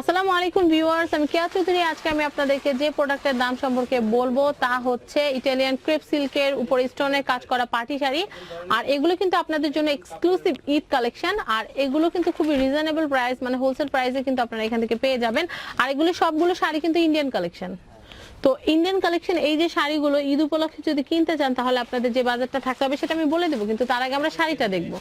আসসালামু আলাইকুম ভিউয়ার্স, আমি কেয়া চৌধুরী। আজকে আমি আপনাদেরকে যে প্রোডাক্টের দাম সম্পর্কে বলব তা হচ্ছে ইটালিয়ান ক্রেপ সিল্কের উপর স্টোনের কাজ করা পার্টি শাড়ি। আর এগুলো কিন্তু আপনাদের জন্য এক্সক্লুসিভ ঈদ কালেকশন। আর এগুলো কিন্তু খুবই রিজনেবল প্রাইস মানে হোলসেল প্রাইসে কিন্তু আপনারা এখান থেকে পেয়ে যাবেন। আর এগুলো সবগুলো শাড়ি কিন্তু ইন্ডিয়ান কালেকশন তো ইন্ডিয়ান কালেকশন এই যে শাড়িগুলো ঈদ উপলক্ষে যদি কিনতে চান, তাহলে আপনাদের যে বাজারটা থাকতে হবে সেটা আমি বলে দেবো, কিন্তু তার আগে আমরা শাড়িটা দেখব।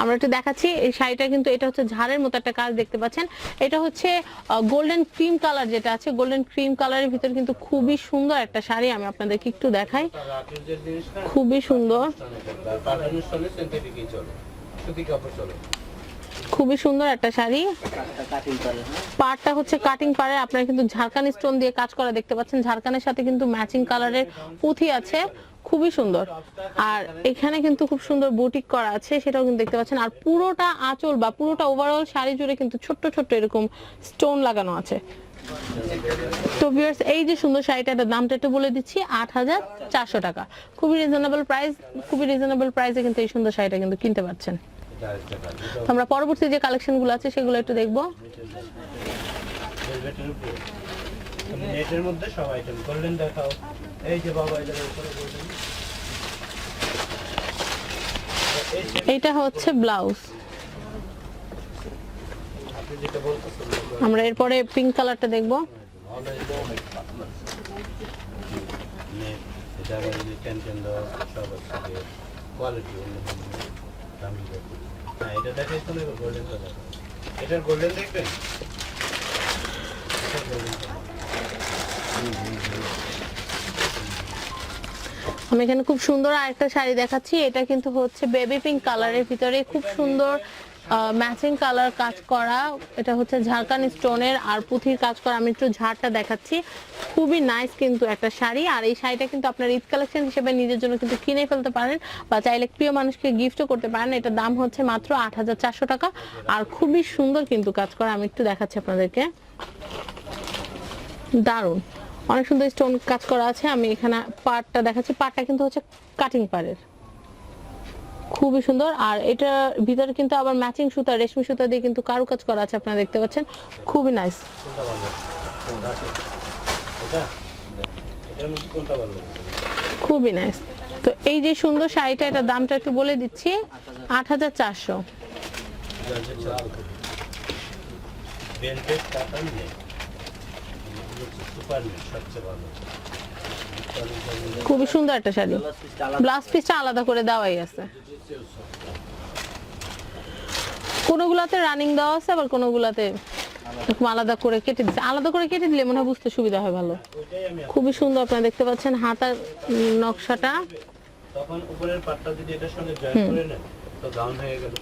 আমরা একটু দেখাচ্ছি, এই শাড়িটা কিন্তু এটা হচ্ছে ঝাড়ের মতো একটা কাজ দেখতে পাচ্ছেন। এটা হচ্ছে গোল্ডেন ক্রিম কালার যেটা আছে গোল্ডেন ক্রিম কালারের ভিতর কিন্তু খুবই সুন্দর একটা শাড়ি আমি আপনাদেরকে একটু দেখাই। খুবই সুন্দর। খুবই সুন্দর একটা শাড়ি। পাড়টা হচ্ছে কাটিং পাড়ে, আপনারা কিন্তু ঝাড়খান স্টোন দিয়ে কাজ করা দেখতে পাচ্ছেন। ঝাড়খানের সাথে কিন্তু ম্যাচিং কালারের পুঁথি আছে। খুবই সুন্দর। আর এখানে কিন্তু খুব সুন্দর বুটিক করা আছে, সেটাও কিন্তু দেখতে পাচ্ছেন। আর পুরোটা আঁচল বা পুরোটা ওভারঅল শাড়ি জুড়ে কিন্তু ছোট্ট ছোট্ট এরকম স্টোন লাগানো আছে। তো ভিউয়ার্স এই যে সুন্দর শাড়িটা এটার দামটা একটু বলে দিচ্ছি, আট হাজার চারশো টাকা। খুবই রিজনেবল প্রাইস খুবই রিজনেবল প্রাইসে কিন্তু এই সুন্দর শাড়িটা কিন্তু কিনতে পারছেন। আমরা পরবর্তী যে কালেকশনগুলো আছে, সেগুলো একটু দেখব। নেটের মধ্যে সব আইটেম গোল্ডেন দেখাও। এই যে বাবা এটার উপরে গোল্ডেন এইটা হচ্ছে ব্লাউজ। আমরা এরপরে পিঙ্ক কালারটা দেখব। এটা হ্যাঁ এটা গোল্ডেন এটার গোল্ডেন দেখবেন? এটার। আমি এখানে খুব সুন্দর আরেকটা শাড়ি দেখাচ্ছি। এটা কিন্তু হচ্ছে বেবি পিঙ্ক কালারের ভিতরে খুব সুন্দর ম্যাচিং কালার কাজ করা। এটা হচ্ছে ঝাড়খান স্টোনের আর পুঁথির কাজ করা। আমি একটু ঝাড়টা দেখাচ্ছি। খুবই নাইস কিন্তু একটা শাড়ি। আর এই শাড়িটা কিন্তু আপনার ঈদ কালেকশন হিসেবে নিজের জন্য কিন্তু কিনে ফেলতে পারেন বা চাইলে প্রিয় মানুষকে গিফটও করতে পারেন। এটার দাম হচ্ছে মাত্র আট হাজার চারশো টাকা। আর খুবই সুন্দর কিন্তু কাজ করা। আমি একটু দেখাচ্ছি আপনাদেরকে। দারুণ। অনেক সুন্দর স্টোন কাজ করা আছে। আমি এখানে পাটটা দেখাচ্ছি। পাটটা কিন্তু হচ্ছে কাটিং পাড়ের। খুবই সুন্দর। আর এটা ভিতরে কিন্তু আবার ম্যাচিং সুতা, রেশমি সুতা দিয়ে কিন্তু কারু কাজ করা আছে, আপনারা দেখতে পাচ্ছেন। খুবই নাইস এটা খুবই নাইস তো এই যে সুন্দর শাড়িটা, এটার দামটা একটু বলে দিচ্ছি। আট হাজার চারশো। খুবই সুন্দর একটা শাড়ি। ব্লাউজ পিসটা আলাদা করে দেওয়াই আছে। কোনোগুলাতে রানিং দেওয়া আছে আবার কোনোগুলাতে এরকম আলাদা করে কেটে দিচ্ছে আলাদা করে কেটে দিলে মনে হয় বুঝতে সুবিধা হয় ভালো। খুবই সুন্দর আপনারা দেখতে পাচ্ছেন হাতার নকশাটা। তখন উপরের পাটটা যদি এটার সঙ্গে জয়েন করে নেন তো গাউন হয়ে গেল।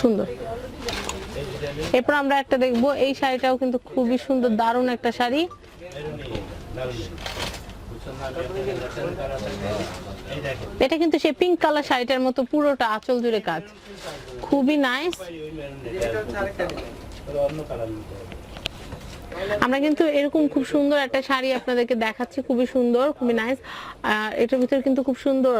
সুন্দর। এরপর আমরা একটা দেখব এই শাড়িটাও কিন্তু খুবই সুন্দর দারুণ একটা শাড়ি। এটা কিন্তু সে পিঙ্ক কালার শাড়িটার মতো পুরোটা আঁচল জুড়ে কাজ। খুবই নাইস ওই মেরুন নেই অন্য কালার নিতে হবে আমরা কিন্তু এরকম খুব সুন্দর একটা শাড়ি আপনাদেরকে দেখাচ্ছি, খুবই সুন্দর, খুবই নাইস আর এটার ভিতরে কিন্তু খুব সুন্দর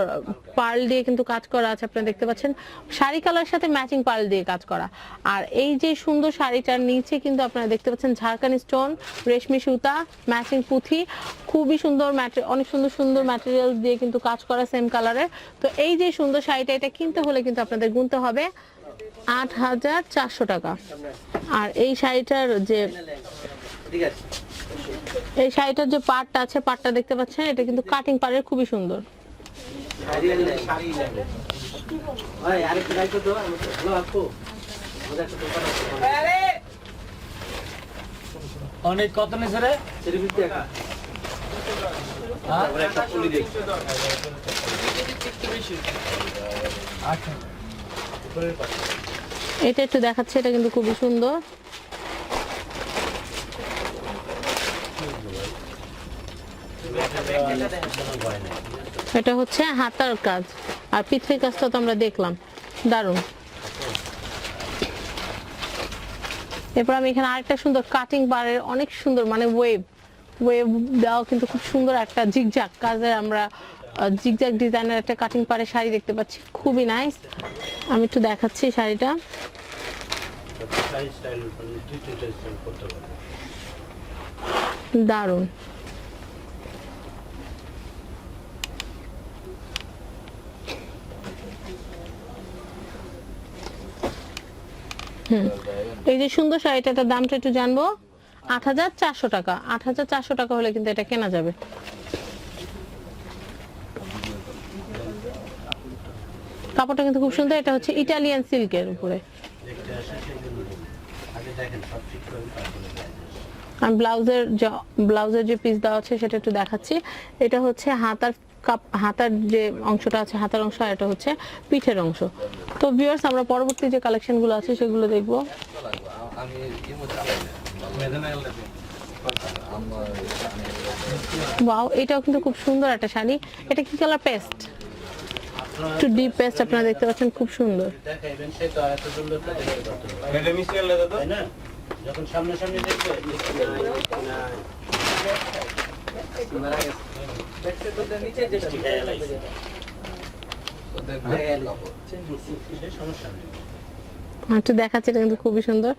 পার্ল দিয়ে কিন্তু কাজ করা আছে, আপনারা দেখতে পাচ্ছেন। শাড়ি কালার সাথে ম্যাচিং পার্ল দিয়ে কাজ করা। আর এই যে সুন্দর শাড়িটার নিচে কিন্তু আপনারা দেখতে পাচ্ছেন ঝাড়খান স্টোন, রেশমি সুতা ম্যাচিং পুঁথি, খুবই সুন্দর অনেক সুন্দর সুন্দর ম্যাটেরিয়াল দিয়ে কিন্তু কাজ করা সেম কালারের তো এই যে সুন্দর শাড়িটা, এটা কিনতে হলে কিন্তু আপনাদের গুনতে হবে আট হাজার চারশো টাকা। আর এই শাড়িটার যে এই শাড়িটার যে পাটটা আছে পাটটা দেখতে পাচ্ছেন এটা কিন্তু কাটিং পাড়ের খুবই সুন্দর। অনেক কত নিছে রে? আচ্ছা। এটা একটু দেখাচ্ছে এটা কিন্তু খুবই সুন্দর কোনো ভয় নেই এটা হচ্ছে হাতার কাজ। আর পিঠের কাজটা তো আমরা দেখলাম। দারুণ। এরপর আমি এখানে আরেকটা সুন্দর কাটিং বারের অনেক সুন্দর মানে ওয়েভ ওয়েভ দেওয়া কিন্তু খুব সুন্দর একটা জিগজাক কাজের আমরা জিগজাগ ডিজাইনের একটা কাটিং পারে শাড়ি দেখতে পাচ্ছি। খুবই নাইস আমি একটু দেখাচ্ছি শাড়িটা। দারুণ। এই যে সুন্দর শাড়িটা, এটার দামটা একটু জানব। আট হাজার চারশো টাকা। আট হাজার চারশো টাকা হলে কিন্তু এটা কেনা যাবে। কাপড়টা কিন্তু খুব সুন্দর। এটা হচ্ছে ইটালিয়ান সিল্কের উপরে। আমি ব্লাউজের ব্লাউজের যে পিস দেওয়া আছে, সেটা একটু দেখাচ্ছি। এটা হচ্ছে হাতার কাপ, হাতার যে অংশটা আছে, হাতার অংশ আর এটা হচ্ছে পিঠের অংশ। তো ভিউয়ার্স আমরা পরবর্তী যে কালেকশনগুলো আছে, সেগুলো দেখব। ওয়াও এটাও কিন্তু খুব সুন্দর একটা শাড়ি। এটা কি কালার পেস্ট একটু ডিপ পেস্ট আপনারা দেখতে পাচ্ছেন, খুব সুন্দর। যখন সামনাসামনি দেখবে শিখাইয়া লাগছে। এটা সমস্যা নেই একটু দেখাচ্ছি, এটা কিন্তু খুবই সুন্দর।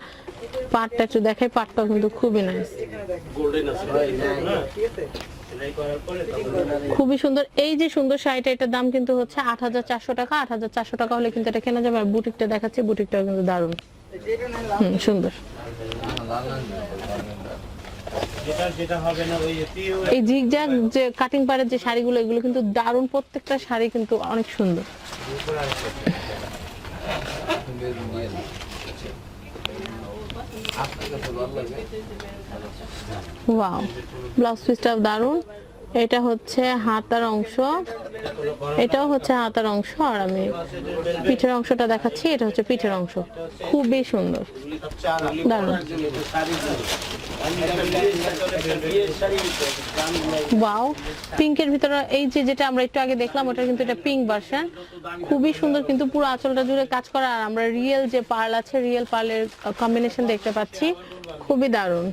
পাটটা একটু দেখাই, পাটটাও কিন্তু খুবই নাইস খুবই সুন্দর। এই যে সুন্দর শাড়িটা, এটার দাম কিন্তু হচ্ছে আট হাজার চারশো টাকা। আট হাজার চারশো টাকা হলে কিন্তু এটা কেনা যাবে। আর বুটিকটা দেখাচ্ছি, বুটিকটাও কিন্তু দারুণ। সুন্দর। যেটা যেটা হবে এই জিগজ্যাগ, যে কাটিং পাড়ের যে শাড়িগুলো, এগুলো কিন্তু দারুণ প্রত্যেকটা শাড়ি কিন্তু অনেক সুন্দর। ওয়াও ব্লাউজ পিসটাও দারুণ। এটা হচ্ছে হাতার অংশ। এটাও হচ্ছে হাতার অংশ, আর আমি পিঠের অংশটা দেখাচ্ছি, এটা হচ্ছে পিঠের অংশ। খুবই সুন্দর। দারুণ। ওয়াও পিঙ্কের ভিতরে এই যে যেটা আমরা একটু আগে দেখলাম ওটা কিন্তু এটা পিঙ্ক ভার্সন খুবই সুন্দর কিন্তু পুরো আঁচলটা জুড়ে কাজ করা আর আমরা রিয়েল যে পার্ল আছে রিয়েল পার্লের কম্বিনেশন দেখতে পাচ্ছি খুবই দারুণ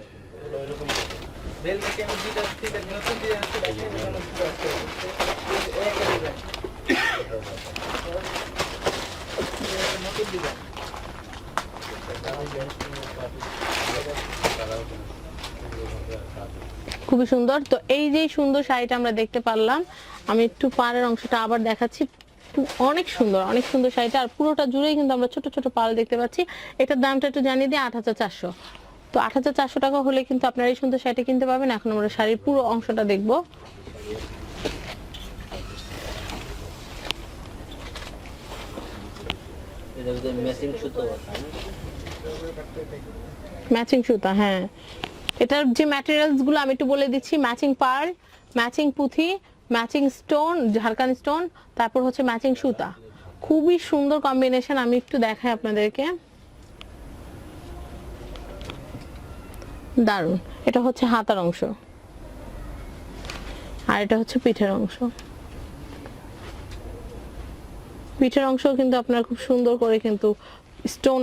খুবই সুন্দর। তো এই যে সুন্দর শাড়িটা আমরা দেখতে পারলাম আমি একটু পাড়ের অংশটা আবার দেখাচ্ছি। অনেক সুন্দর অনেক সুন্দর শাড়িটা। আর পুরোটা জুড়েই কিন্তু আমরা ছোট ছোট পাল দেখতে পাচ্ছি। এটার দামটা একটু জানিয়ে দিই আট হাজার চারশো। তো আট হাজার চারশো টাকা হলে কিন্তু আপনারা এই সুন্দর শাড়িটা কিনতে পারবেন। এখন আমরা শাড়ির পুরো অংশটা দেখব? ম্যাচিং সুতা হ্যাঁ। এটার যে ম্যাটেরিয়ালসগুলো আমি একটু বলে দিচ্ছি ম্যাচিং পার্ল ম্যাচিং পুঁথি ম্যাচিং স্টোন ঝাড়খান স্টোন তারপর হচ্ছে ম্যাচিং সুতা। খুবই সুন্দর কম্বিনেশন আমি একটু দেখাই আপনাদেরকে। দারুণ এটা হচ্ছে হাতার অংশ। আর এটা হচ্ছে পিঠের অংশ। পিঠের অংশ কিন্তু আপনার খুব সুন্দর করে কিন্তু স্টোন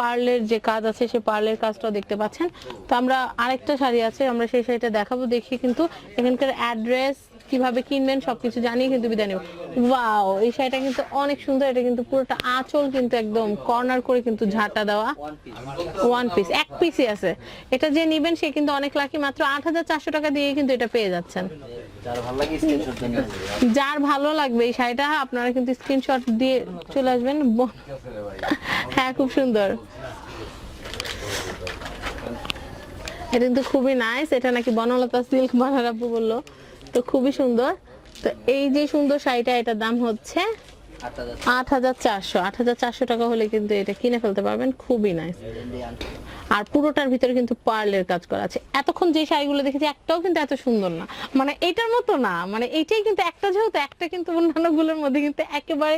পার্লের যে কাজ আছে, সে পার্লের কাজটাও দেখতে পাচ্ছেন। তো আমরা আরেকটা শাড়ি আছে, আমরা সেই শাড়িটা দেখাবো, দেখি কিন্তু এখানকার অ্যাড্রেস কীভাবে কিনবেন সবকিছু জানিয়ে কিন্তু বিদায় নেব। ওয়াও এই শাড়িটা কিন্তু অনেক সুন্দর এটা কিন্তু পুরোটা আঁচল কিন্তু একদম কর্নার করে কিন্তু ঝাঁটা দেওয়া। ওয়ান পিস এক পিসই আছে। এটা যে নিবেন সে কিন্তু অনেক লাকি মাত্র আট হাজার চারশো টাকা দিয়ে কিন্তু এটা পেয়ে যাচ্ছেন। যার ভালো লাগবে এই শাড়িটা আপনারা কিন্তু স্ক্রিনশট দিয়ে চলে আসবেন। হ্যাঁ খুব সুন্দর। এটা কিন্তু খুবই নাইস এটা নাকি বনলতা সিল্ক বানারাপু বলল। তো খুবই সুন্দর। তো এই যে সুন্দর শাড়িটা, এটার দাম হচ্ছে আট হাজার চারশো। আট হাজার চারশো টাকা হলে কিন্তু এটা কিনে ফেলতে পারবেন, খুবই নাইস আর পুরোটার ভিতরে কিন্তু পার্লের কাজ করা আছে। এতক্ষণ যে শাড়িগুলো দেখেছি, একটাও কিন্তু এত সুন্দর না। মানে এটার মতো না মানে এইটাই কিন্তু একটা যেহেতু, একটা কিন্তু অন্যান্যগুলোর মধ্যে কিন্তু একেবারে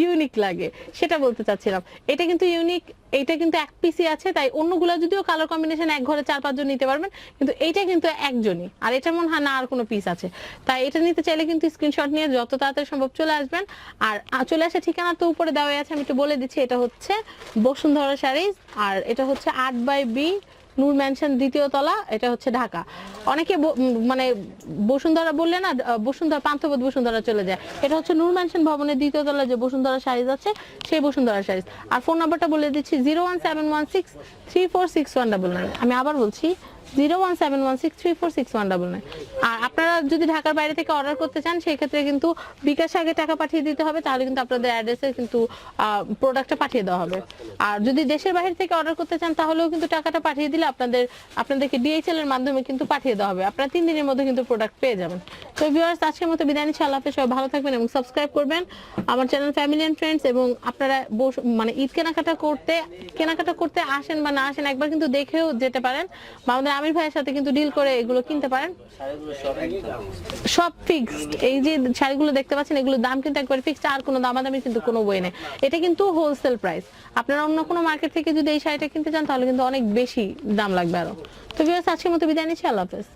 ইউনিক লাগে। সেটা বলতে চাচ্ছিলাম। এটা কিন্তু ইউনিক এইটা কিন্তু এক পিসি আছে, তাই অন্যগুলো যদিও কালার কম্বিনেশন এক ঘরে চার পাঁচজন নিতে পারবেন, কিন্তু এইটা কিন্তু একজনই। আর এটা মনে হয় না আর কোনো পিস আছে। তাই এটা নিতে চাইলে কিন্তু স্ক্রিনশট নিয়ে যত তাড়াতাড়ি সম্ভব চলে আসবেন। আর চলে আসা ঠিকানা তো উপরে দেওয়া আছে, আমি একটু বলে দিচ্ছি, এটা হচ্ছে বসুন্ধরা শাড়ি আর এটা হচ্ছে আট বাই বি নূর ম্যানশন দ্বিতীয় তলা, এটা হচ্ছে ঢাকা। অনেকে মানে বসুন্ধরা বললে না বসুন্ধরা পান্থপথ বসুন্ধরা চলে যায়। এটা হচ্ছে নূর ম্যানশন ভবনের দ্বিতীয় তলা যে বসুন্ধরা সাইজ আছে, সেই বসুন্ধরা সাইজ। আর ফোন নাম্বারটা বলে দিচ্ছি zero one seven one six three four six one double nine আমি আবার বলছি zero one seven one six three four six one double nine. আর আপনারা যদি ঢাকার বাইরে থেকে অর্ডার করতে চান কিন্তু আগে টাকা পাঠিয়ে দিতে হবে, তাহলে কিন্তু আপনাদের অ্যাড্রেসে কিন্তু প্রোডাক্টটা পাঠিয়ে দেওয়া হবে। আর যদি দেশের বাইরে থেকে অর্ডার করতে চান, তাহলেও কিন্তু টাকাটা পাঠিয়ে দিলে আপনাদের, আপনাদেরকে ডিএইচএল এর মাধ্যমে কিন্তু পাঠিয়ে দেওয়া হবে। আপনারা তিন দিনের মধ্যে কিন্তু প্রোডাক্ট পেয়ে যাবেন। তো ভিউয়ার্স আজকের মতো বিদায় নিচ্ছি। আল্লাহ হাফেজ, সবাই ভালো থাকবেন এবং সাবস্ক্রাইব করবেন। আমার চ্যানেল ফ্যামিলি এন্ড ফ্রেন্ডস এবং আপনারা মানে ঈদ কেনাকাটা করতে কেনাকাটা করতে আসেন বা না আসেন, একবার কিন্তু দেখেও যেতে পারেন। আমাদের আমির ভাইয়ের সাথে কিন্তু ডিল করে এগুলো কিনতে পারেন। সব ফিক্সড এই যে শাড়িগুলো দেখতে পাচ্ছেন, এগুলোর দাম কিন্তু একবার ফিক্সড আর কোনো দামাদামি কিন্তু কোনো বই নেই। এটা কিন্তু হোলসেল প্রাইস আপনারা অন্য কোনো মার্কেট থেকে যদি এই শাড়িটা কিনতে চান, তাহলে কিন্তু অনেক বেশি দাম লাগবে আরও। তো ভিউয়ার্স আজকের মতো বিদায় নিচ্ছি। আল্লাহ হাফেজ।